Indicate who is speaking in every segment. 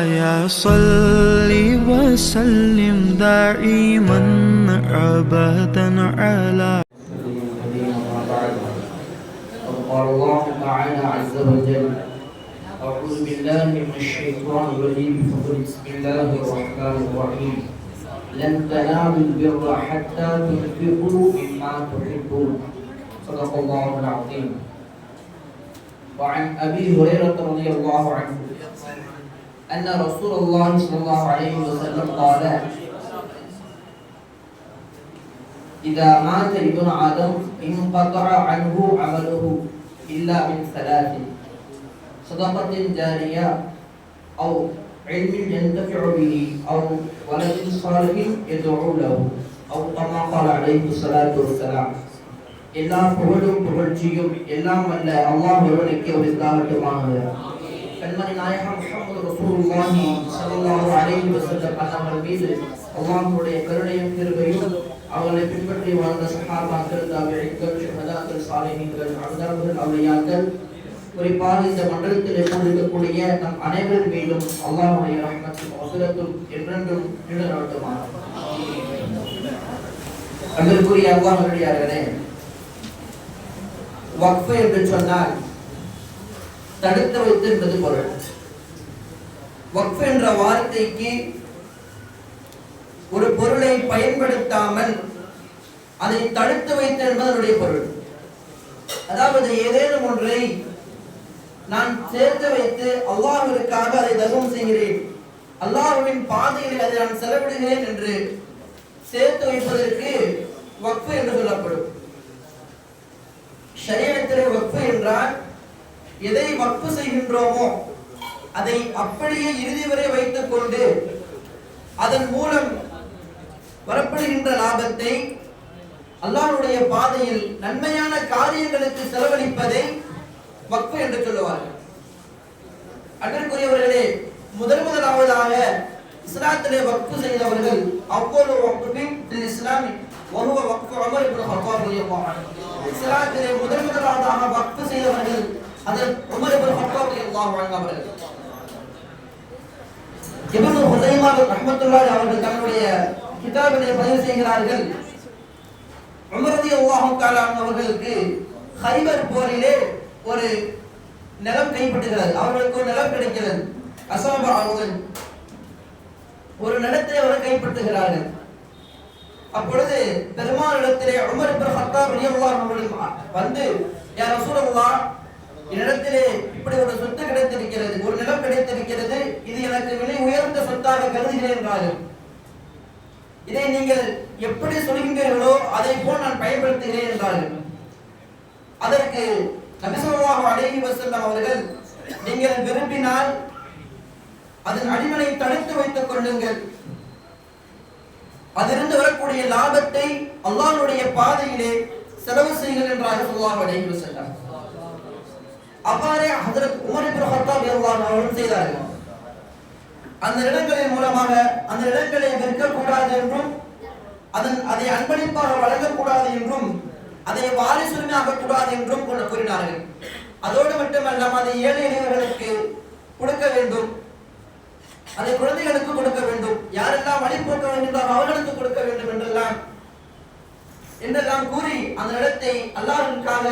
Speaker 1: مولاي صل وسلم دائما ابدا على
Speaker 2: قال الله تعالى عز وجل أعوذ بالله من الشيطان الرجيم. بسم الله الرحمن الرحيم. لن تنالوا البر حتى تنفقوا مما تحبون. صدق الله العظيم. وعن أبي هريرة رضي الله عنه أن رسول الله صلى الله عليه وسلم قال إذا مات ابن آدم انقطع عنه عمله إلا من ثلاث صدقة جارية أو علم ينتفع به أو ولد صالح يدعو له أو كما قال عليه الصلاة والسلام எல்லா புகழும் புகழ்ச்சியும் எல்லாம் அல்ல அல்லாஹ் ஒருவனுக்கு ஒரு இதாகட்டுமாக கண்மணி நாயகம் முஹம்மது ரசூலுல்லாஹி ஸல்லல்லாஹு அலைஹி வஸல்லம் அன்னவர் மீது அல்லாஹ்வுடைய கருணையும் கிருபையும் அவர்களை பின்பற்றி வாழ்ந்த சஹாபாக்கள் தாபிகள் ஷுஹதாக்கள் சாலிஹீன்கள் அப்தார்கள் அவுலியாக்கள் குறிப்பாக இந்த மண்டலத்தில் இருக்கக்கூடிய நம் அனைவரின் மீதும் அல்லாஹ்வுடைய ரஹ்மத்தும் வசலத்தும் என்றென்றும் நிழலாட்டுமாக அன்பிற்குரிய அல்லாஹ்வுடையார்களே வக்ஃபு என்று சொன்னால் தடுத்து வைத்து என்பது பொருள். வக்ஃபு என்ற வார்த்தைக்கு ஒரு பொருளை பயன்படுத்தாமல் அதை தடுத்து வைத்தேன் என்பது அதனுடைய பொருள். அதாவது ஏதேனும் ஒன்றை நான் சேர்த்து வைத்து அல்லாஹிற்காக அதை தர்மம் செய்கிறேன். அல்லாஹ்வின் பாதையில் அதை நான் செலவிடுகிறேன் என்று சேர்த்து வைப்பதற்கு வக்ஃபு என்று சொல்லப்படும். ஷரியத்திலே வக்ஃபு என்றால் எதை வக்ஃபு செய்கின்றோமோ அதை அப்படியே இறுதி வரை வைத்துக் கொண்டு அதன் மூலம் வரப்படுகின்ற லாபத்தை அல்லாஹ்வுடைய பாதையில் நன்மையான காரியங்களுக்கு செலவழிப்பதை வக்ஃபு என்று சொல்லுவார்கள். அன்பிற்குரியவர்களே முதல் முதலாவதாக இஸ்லாத்திலே வக்ஃபு செய்தவர்கள் அவ்வளவு வக்ஃபின் இஸ்லாமி வஹுவ வக்ஃபு அமர் இப்படி கத்தாப் ரலியல்லாஹு அன்ஹு. இஸ்லாத்திலே முதல் முதலாவதாக வக்ஃபு செய்தவர்கள் அதன் உமர் இப்படி கத்தாப் அவர்கள். இப்னு ஹுதைமா ரஹமத்துல்லாஹி அவர்கள் தன்னுடைய கிதாபிலே பதிவு செய்கிறார்கள். உமர் ரலியல்லாஹு தஆலா அவர்களுக்கு ஹைபர் போரிலே ஒரு நிலம் கைப்பற்றுகிறது. அவர்களுக்கு ஒரு நிலம் கிடைக்கிறது. அசாப அவர்கள் ஒரு நிலத்தை அவர் கைப்பற்றுகிறார்கள். அப்பொழுது பெருமானிடத்திலே உமர் இப்னு ஹத்தாப் ரலியல்லாஹு அவர்கள் வந்து யா ரசூலல்லாஹ் என்னிடத்திலே இப்படி ஒரு சொத்து கிடைத்திருக்கிறது. ஒரு நிலம் கிடைத்திருக்கிறது இது எனக்கு விலை உயர்ந்த சொத்தாக கருதுகிறேன் என்றார்கள் இதை நீங்கள் எப்படி சொல்கின்றீர்களோ அதை போல் நான் பயன்படுத்துகிறேன் என்றார்கள் அதற்கு நபிசல்லாஹு அலைஹி வஸல்லம் அவர்கள் நீங்கள் விரும்பினால் அதன் அடிமனை தடுத்து வைத்துக் கொள்ளுங்கள். அதிலிருந்து வரக்கூடிய லாபத்தை அல்லாஹனுடைய பாதையிலே செலவு செய்யுங்கள் என்றார்கள் ஸல்லல்லாஹு அலைஹி வஸல்லம். அவ்வாறே அதற்கு உமர் இப்னு கத்தாப் அவர்கள் செய்தார்கள். அந்த நிலங்களின் மூலமாக அந்த நிலங்களை விற்கக்கூடாது என்றும் அதன் அதை அன்பளிப்பாக வழங்கக்கூடாது என்றும் அதை வாரிசுரிமை ஆகக்கூடாது என்றும் கூறினார்கள். அதோடு மட்டுமல்லாம அதை ஏழை இளைஞர்களுக்கு கொடுக்க வேண்டும். அதை குழந்தைகளுக்கு கொடுக்க வேண்டும். யாரெல்லாம் வழி போக்க வேண்டும் அவர்களுக்கு கொடுக்க வேண்டும் என்றெல்லாம் என்றெல்லாம் கூறி அந்த இடத்தை அல்லாவிற்காக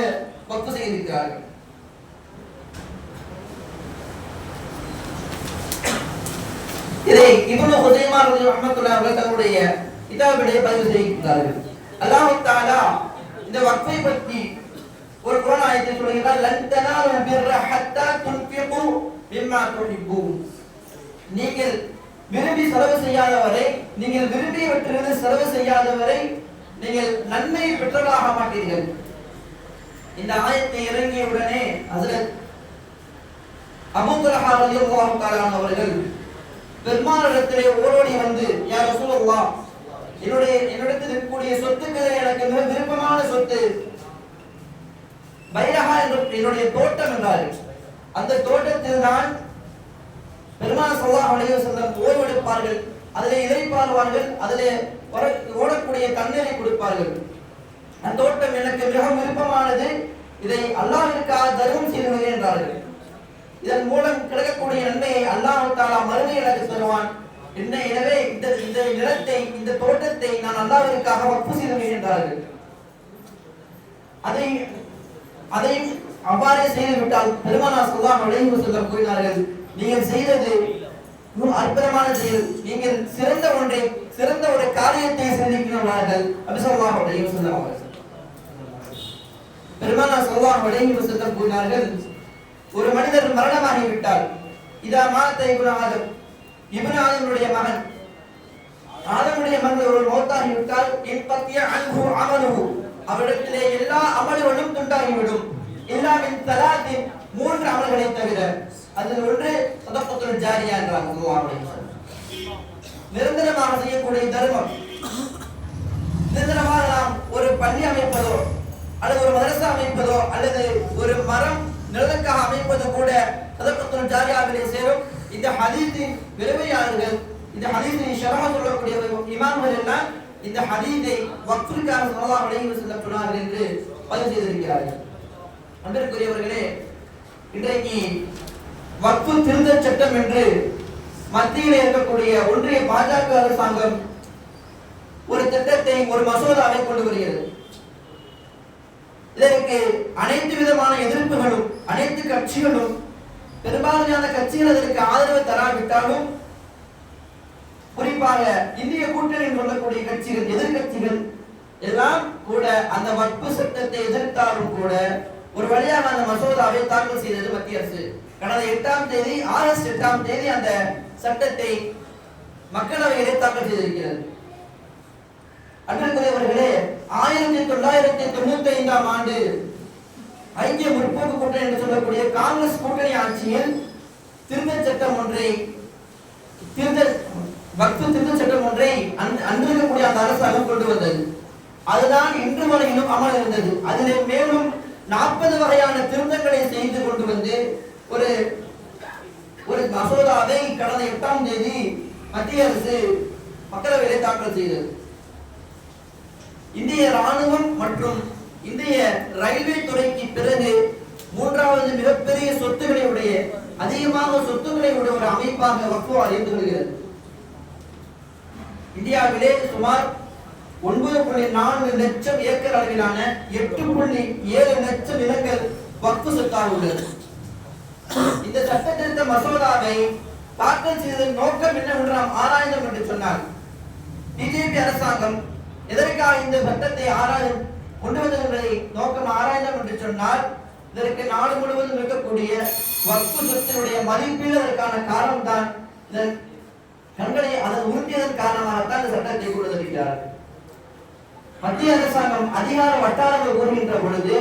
Speaker 2: வக்ஃபு செய்திருக்கிறார்கள். இவ்வளவு இப்னு ஹுதைமா அவர்கள் தன்னுடைய கிதாபிலே பதிவு செய்கிறார்கள் அல்லாஹ் தாலா இந்த வக்ஃபை பற்றி ஒரு குரான் ஆயத்தை சொல்கிறார் லன் தனாலு பிர்ர ஹத்தா துன்ஃபிகு மிம்மா துஹிப்பூன். நீங்கள் விரும்பி செலவு செய்யாதவரை நீங்கள் விரும்பியவற்றிலிருந்து செலவு செய்யாதவரை நீங்கள் நன்மையை பெற்றவர்களாக மாட்டீர்கள். இந்த ஆயத்தை இறங்கிய உடனே ஹஜரத் அபூ தல்ஹா ரலியல்லாஹு தஆலா அவர்கள் பெருமானிடத்திலே ஓடோடி வந்து யார் ரசூலுல்லாஹ் என்னுடைய என்னிடத்தில் இருக்கக்கூடிய சொத்துக்களை எனக்கு மிக விருப்பமான சொத்து பைரஹா என்ற என்னுடைய தோட்டம் என்றார்கள் அந்த தோட்டத்தில் தான் பெருமாள் சொல்லா அலைஹி வஸல்லம் ஓய்வெடுப்பார்கள். அதிலே இறைப்பார்வார்கள் அதிலே ஓடக்கூடிய தண்ணீரை கொடுப்பார்கள். அந்த தோட்டம் எனக்கு மிக விருப்பமானது. இதை அல்லாவிற்காக தர்மம் செய்து என்றார்கள். இதன் மூலம் கிடைக்கக்கூடிய நன்மையை அல்லாஹ் தாலா மறுமை எனக்கு தருவான். என்ன எனவே இந்த இந்த நிலத்தை இந்த தோட்டத்தை நான் அல்லாவிற்காக வக்ஃபு செய்தேன் என்றார்கள். அதை அதையும் அவ்வாறே செய்து விட்டால் பெருமானா சொல்லாம் அழைவு சொல்ல கூறினார்கள் நீங்கள் செய்தது அற்புதமான செயல் நீங்கள் சிறந்த ஒன்றை சிறந்த ஒரு காரியத்தை சிந்திக்கிறார்கள் அபிசல்லாஹ் அழைவு செல்லம் அவர்கள். பெருமானா சொல்லாம் அழைவு சொல்ல கூறினார்கள் ஒரு மனிதர் மரணமாகிவிட்டால் இதா மானத்தை இபுன ஆதம் இபுன ஆதமுடைய மகன். ஆதமுடைய மகன் ஒரு மௌத்தாகிவிட்டால் என் பத்திய அன்பு அமலுகு அவரிடத்திலே எல்லா அமல்களும் துண்டாகிவிடும். எல்லாவின் தலாத்தின் மூன்று அமல்களை தவிர அதில் ஒன்று சதப்பத்துள் ஜாரியா என்றார் அல்லாஹ் நிரந்தரமாக செய்யக்கூடிய தர்மம். நிரந்தரமாக நாம் ஒரு பள்ளி அமைப்பதோ அல்லது ஒரு மதரசா அமைப்பதோ அல்லது ஒரு மரம் நிலத்துக்காக அமைப்பது கூட சதப்பத்துல் ஜாரியாவிலே சேரும். இந்த ஹதீத்தின் பெருமையாளர்கள் இந்த ஹதீத்தின் ஷரம சொல்லக்கூடிய இமாம்கள் எல்லாம் இந்த ஹதீதை வக்ஃபிற்காக சொல்லலாம் அலைஹி வஸல்லம் சொன்னார்கள் என்று பதிவு செய்திருக்கிறார்கள். அன்பிற்குரியவர்களே இன்றைக்கு வக்ஃபு திருத்த சட்டம் என்று மத்தியில் இருக்கக்கூடிய ஒன்றிய பாஜக அரசாங்கம் ஒரு திட்டத்தை ஒரு மசோதாவை கொண்டு வருகிறது. இதற்கு அனைத்து விதமான எதிர்ப்புகளும் அனைத்து கட்சிகளும் பெரும்பான்மையான கட்சிகள் அதற்கு ஆதரவு தராவிட்டாலும் குறிப்பாக இந்திய கூட்டணி சொல்லக்கூடிய கட்சிகள் எதிர்கட்சிகள் எல்லாம் கூட அந்த வட்பு சட்டத்தை எதிர்த்தாலும் கூட ஒரு வழியாக அந்த மசோதாவை தாக்கல் செய்தது மத்திய அரசு. கடந்த எட்டாம் தேதி ஆகஸ்ட் எட்டாம் தேதி அந்த சட்டத்தை மக்களவையிலே தாக்கல் செய்திருக்கிறது. அன்பிற்குரியவர்களே ஆயிரத்தி தொள்ளாயிரத்தி தொண்ணூத்தி ஐந்தாம் ஆண்டு ஐக்கிய முற்போக்கு கூட்டணி என்று சொல்லக்கூடிய காங்கிரஸ் கூட்டணி ஆட்சியில் திருத்த சட்டம் ஒன்றை திருத்த வக்ஃபு திருத்த சட்டம் ஒன்றை அன்றிருக்கக்கூடிய அந்த அரசாங்கம் கொண்டு வந்தது. அதுதான் இன்று வரையிலும் அமல் இருந்தது. அதில் மேலும் நாற்பது வகையான திருத்தங்களை செய்து கொண்டு வந்து ஒரு ஒரு மசோதாவை கடந்த எட்டாம் தேதி மத்திய அரசு மக்களவையிலே தாக்கல் செய்தது. இந்திய ராணுவம் மற்றும் இந்திய ரயில்வே துறைக்கு பிறகு மூன்றாவது மிகப்பெரிய சொத்துக்களை உடைய அதிகமாக சொத்துக்களை உடைய ஒரு அமைப்பாக வக்ஃபு அறிந்து கொள்கிறது. இந்தியாவிலே சுமார் ஒன்பது புள்ளி நான்கு லட்சம் ஏக்கர் அளவிலான எட்டு புள்ளி ஏழு லட்சம் நிலங்கள் வக்ஃபு சொத்தாக உள்ளது. இந்த சட்ட திருத்த மசோதாவை தாக்கல் செய்ததன் நோக்கம் என்னவென்று நாம் ஆராய்ந்தோம் என்று சொன்னார் பிஜேபி அரசாங்கம் எதற்காக இந்த சட்டத்தை ஆராய்ந்து கொண்டு வந்தது என்பதை நோக்கம் ஆராய்ந்தோம் என்று சொன்னால் இதற்கு நாடு முழுவதும் இருக்கக்கூடிய வக்பு சொத்தினுடைய மதிப்பீடு அதற்கான காரணம் தான் இதன் கண்களை அதன் உறுதியதன் காரணமாகத்தான் இந்த சட்டத்தை கொண்டு மத்திய அரசாங்கம் அதிகார வட்டாரங்கள் கூறுகின்ற பொழுது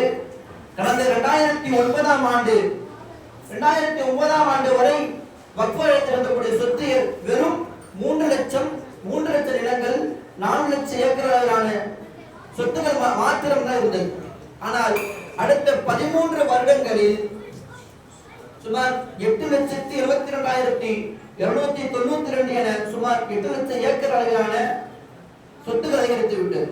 Speaker 2: கடந்த இரண்டாயிரத்தி ஒன்பதாம் ஆண்டு இரண்டாயிரத்தி ஒன்பதாம் ஆண்டு வரை வக்ஃபு இருக்கக்கூடிய சொத்து வெறும் மூன்று லட்சம் மூன்று லட்சம் நிலங்கள் நான்கு லட்சம் ஏக்கர் அளவிலான சொத்துக்கள் மா- மாத்திரம் தான் இருந்தது. ஆனால் அடுத்த பதிமூன்று வருடங்களில் சுமார் எட்டு லட்சத்தி இருபத்தி ரெண்டாயிரத்தி இருநூத்தி தொண்ணூத்தி ரெண்டு என சுமார் எட்டு லட்சம் ஏக்கர் அளவிலான சொத்துக்கள் அதிகரித்து விட்டது.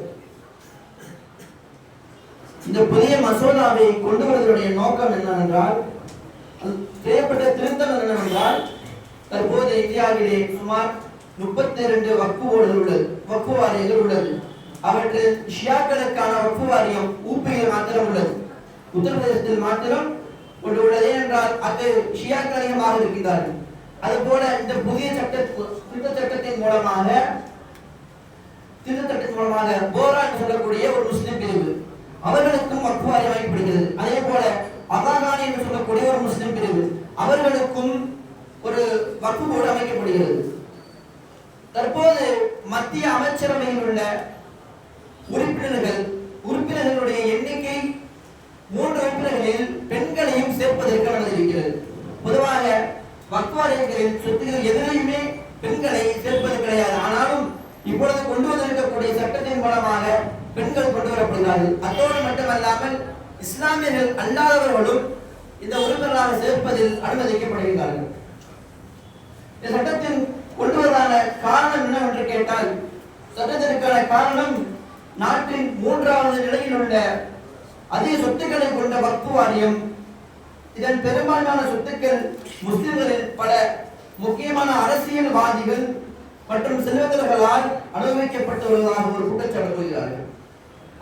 Speaker 2: இந்த புதிய மசோதாவை கொண்டு வருவதனுடைய நோக்கம் என்னவென்றால் அது செய்யப்பட்ட திருத்தம் என்னவென்றால் தற்போது இந்தியாவிலே சுமார் முப்பத்தி இரண்டு வக்குவோடுகள் உள்ளது. வக்கு வாரியங்கள் உள்ளது அவற்றில் ஷியாக்களுக்கான வக்கு வாரியம் ஊப்பியில் மாத்திரம் உள்ளது உத்தரப்பிரதேசத்தில் மாத்திரம் ஒன்று உள்ளது ஏனென்றால் அது ஷியாக்கள் அதிகமாக இருக்கின்றார்கள். அதுபோல இந்த புதிய சட்ட திருத்த சட்டத்தின் மூலமாக திருத்தத்தின் மூலமாக போரா என்று சொல்லக்கூடிய ஒரு முஸ்லிம் பிரிவு அவர்களுக்கும் வக்கு வாரியம் அமைக்கப்படுகிறது அதே போல அகாகானி என்று சொல்லக்கூடிய ஒரு முஸ்லிம் பிரிவு அவர்களுக்கும் ஒரு வக்கு போர்டு அமைக்கப்படுகிறது. தற்போது மத்திய அமைச்சரவையில் உள்ள உறுப்பினர்கள் உறுப்பினர்களுடைய எண்ணிக்கை மூன்று உறுப்பினர்களில் பெண்களையும் சேர்ப்பதற்கு அனுமதிக்கிறது. பொதுவாக வக்வாரியங்களில் வாரியங்களில் சொத்துக்கள் எதிரையுமே பெண்களை சேர்ப்பது கிடையாது. ஆனாலும் இப்பொழுது கொண்டு வந்திருக்கக்கூடிய சட்டத்தின் மூலமாக பெண்கள் கொண்டு வரப்படுகிறார்கள். அத்தோடு மட்டுமல்லாமல் இஸ்லாமியர்கள் அல்லாதவர்களும் இந்த உறுப்பினராக சேர்ப்பதில் அனுமதிக்கப்படுகிறார்கள் இந்த சட்டத்தின் கொண்டு காரணம் என்னவென்று கேட்டால் சட்டத்திற்கான காரணம் நாட்டின் மூன்றாவது நிலையில் உள்ள அதிக சொத்துக்களை கொண்ட வக்பு வாரியம். இதன் பெரும்பாலான சொத்துக்கள் முஸ்லிம்களில் பல முக்கியமான அரசியல்வாதிகள் மற்றும் செல்வந்தர்களால் அனுபவிக்கப்பட்டு வருவதாக ஒரு குற்றச்சாட்டு கூறுகிறார்கள்.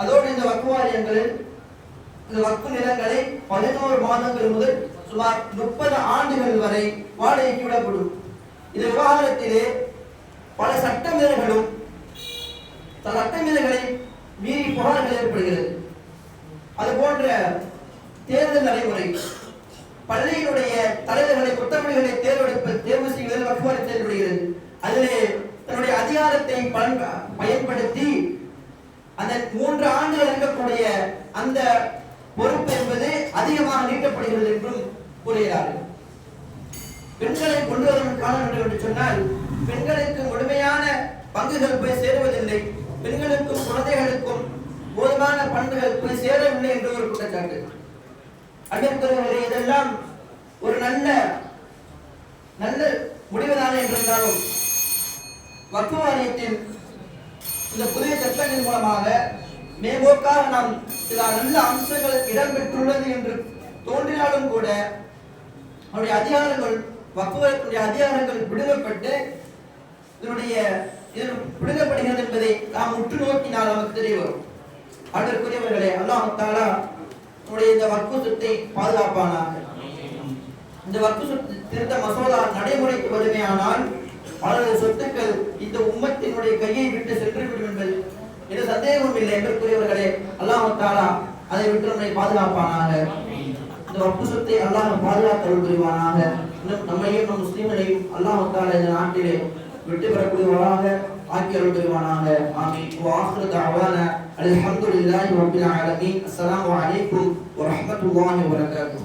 Speaker 2: அதோடு இந்த வக்குவாரியங்களில் இந்த வக்கு நிலங்களை பதினோரு மாதங்கள் முதல் சுமார் முப்பது ஆண்டுகள் வரை வாடகைக்கு விடப்படும். இந்த விவகாரத்திலே பல சட்டமீறல்களும் சட்டமீறல்களை மீறி புகார்கள் ஏற்படுகிறது. அது போன்ற தேர்தல் நடைமுறை பள்ளியினுடைய தலைவர்களை குற்றவாளிகளை தேர்வெடுப்பு தேர்வு செய்வதில் வக்குவாரி செயல்படுகிறது அதிலே தன்னுடைய அதிகாரத்தை பயன்படுத்தி அந்த மூன்று ஆண்டுகள் இருக்கக்கூடிய அந்த பொறுப்பு என்பது அதிகமாக நீட்டப்படுகிறது என்றும் கூறுகிறார்கள். பெண்களை கொண்டு வரும் காலம் என்று சொன்னால் பெண்களுக்கு முழுமையான பங்குகள் போய் சேருவதில்லை. பெண்களுக்கும் குழந்தைகளுக்கும் போதுமான பண்புகள் போய் சேரவில்லை என்று ஒரு குற்றச்சாட்டு. அன்புக்குரியவர்களே இதெல்லாம் ஒரு நல்ல நல்ல முடிவுதானே என்றிருந்தாலும் வக்கு வாரியத்தின் இந்த புதிய சட்டங்கள் மூலமாக மேம்போக்காக நாம் சில நல்ல அம்சங்கள் இடம்பெற்றுள்ளது என்று தோன்றினாலும் கூட அவருடைய அதிகாரங்கள் வக்குவரத்துடைய அதிகாரங்கள் விடுவிக்கப்பட்டு இதனுடைய இது என்பதை நாம் உற்று நோக்கினால் நமக்கு தெரிய வரும். அதற்குரியவர்களே அல்லாஹ் தாலா நம்முடைய இந்த வக்கு சொத்தை பாதுகாப்பானாக. இந்த வக்கு சொத்து திருத்த மசோதா நடைமுறைக்கு வருமையானால் அவரது சொத்துக்கள் இந்த உம்மத்தினுடைய கையை விட்டு சென்றுவிடும் என்பது எந்த சந்தேகமும் இல்லை. என்பதற்குரியவர்களே அல்லாஹ் தாலா அதை விட்டு நம்மை பாதுகாப்பானாக. இந்த வக்கு சொத்தை அல்லாஹ் பாதுகாத்தல் புரிவானாக. நம்மையும் நம் முஸ்லிம்களையும் அல்லாஹ் தாலா இந்த நாட்டிலே விட்டு பெறக்கூடியவராக ஆக்கி அருள் புரிவானாக ஆமீன் வாஹிரு தஅவானா அல்ஹம்துலில்லாஹி ரப்பில் ஆலமீன் அஸ்ஸலாமு அலைக்கும் வரஹ்மத்துல்லாஹி வபரகாத்துஹு